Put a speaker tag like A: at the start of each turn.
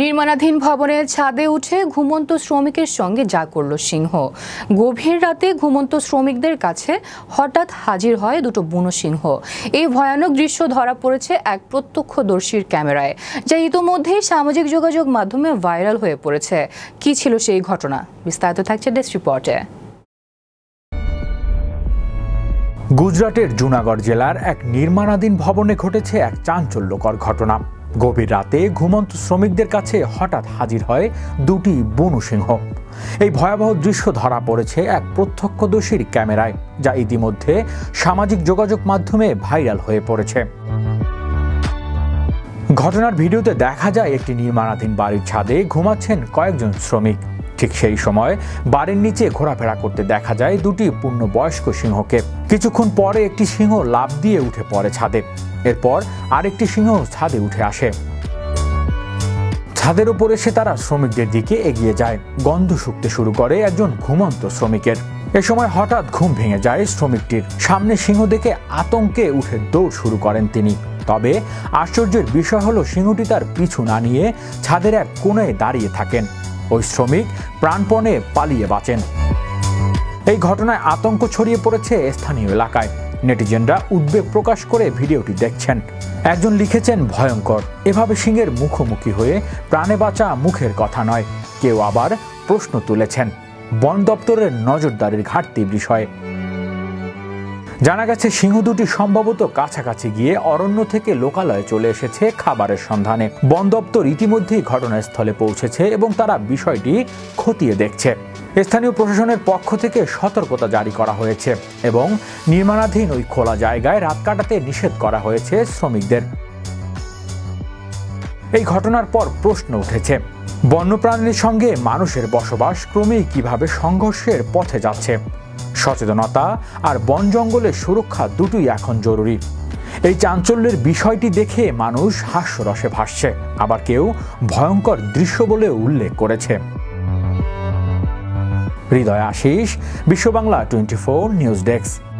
A: নির্মাণাধীন ভবনের ছাদে উঠে ঘুমন্ত শ্রমিকের সঙ্গে যা করল সিংহ। গভীর রাতে ঘুমন্ত শ্রমিকদের কাছে হঠাৎ হাজির হয় দুটো বুনো সিংহ। এই ভয়ানক দৃশ্য ধরা পড়েছে এক প্রত্যক্ষদর্শীর ক্যামেরায়, যা ইতোমধ্যেই সামাজিক যোগাযোগ মাধ্যমে ভাইরাল হয়ে পড়েছে। কি ছিল সেই ঘটনা? বিস্তারিত থাকছে ডেস্ক রিপোর্টে
B: গুজরাটের জুনাগড় জেলার এক নির্মাণাধীন ভবনে ঘটেছে এক চাঞ্চল্যকর ঘটনা। গভীর রাতে ঘুমন্ত শ্রমিকদের কাছে হঠাৎ হাজির হয় দুটি বনু সিংহ। এই ভয়াবহ দৃশ্য ধরা পড়েছে এক প্রত্যক্ষদর্শীর ক্যামেরায়, যা ইতিমধ্যে সামাজিক যোগাযোগ মাধ্যমে ভাইরাল হয়ে পড়েছে। ঘটনার ভিডিওতে দেখা যায়, একটি নির্মাণাধীন বাড়ির ছাদে ঘুমাচ্ছেন কয়েকজন শ্রমিক। ঠিক সেই সময় বাড়ির নিচে ঘোরাফেরা করতে দেখা যায় দুটি পূর্ণবয়স্ক সিংহকে। কিছুক্ষণ পরে একটি সিংহ লাফ দিয়ে উঠে পড়ে ছাদে। এরপর আরেকটি সিংহ ছাদে উঠে আসে। ছাদের উপর এসে তারা শ্রমিকদের দিকে এগিয়ে যায়। গন্ধ শুকতে শুরু করে একজন ঘুমন্ত শ্রমিকের। এ সময় হঠাৎ ঘুম ভেঙে যায় শ্রমিকটির। সামনে সিংহ দেখে আতঙ্কে উঠে দৌড় শুরু করেন তিনি। তবে আশ্চর্যের বিষয় হলো, সিংহটি তার পিছু না নিয়ে ছাদের এক কোণে দাঁড়িয়ে থাকেন। ওই শ্রমিক প্রাণপণে পালিয়ে বাঁচেন। এই ঘটনায় আতঙ্ক ছড়িয়ে পড়েছে স্থানীয় এলাকায়। নেটিজেনরা উদ্বেগ প্রকাশ করে ভিডিওটি দেখছেন। একজন লিখেছেন, ভয়ঙ্কর। এভাবে সিংহের মুখোমুখি হয়ে প্রাণে বাঁচা মুখের কথা নয়। কেউ আবার প্রশ্ন তুলেছেন, বন দপ্তরের নজরদারির ঘাটতি বিষয়ে। জানা গেছে, সিংহ দুটি সম্ভবত কাছাকাছি গিয়ে অরণ্য থেকে লোকালয়ে চলে এসেছে খাবারের সন্ধানে। বন দপ্তর ইতিমধ্যেই ঘটনাস্থলে পৌঁছেছে এবং তারা বিষয়টি খতিয়ে দেখছে। স্থানীয় প্রশাসনের পক্ষ থেকে সতর্কতা জারি করা হয়েছে এবং নির্মাণাধীন ওই খোলা জায়গায় রাত কাটাতে নিষেধ করা হয়েছে শ্রমিকদের। এই ঘটনার পর প্রশ্ন উঠেছে, বন্যপ্রাণীর সঙ্গে মানুষের বসবাস ক্রমেই কীভাবে সংঘর্ষের পথে যাচ্ছে? সচেতনতা আর বন জঙ্গলের সুরক্ষা দুটোই এখন জরুরি। এই চাঞ্চল্যের বিষয়টি দেখে মানুষ হাস্যরসে ভাসছে। আবার কেউ ভয়ঙ্কর দৃশ্য বলে উল্লেখ করেছে। Hriday Ashis, Bishwabangla twenty four news desk.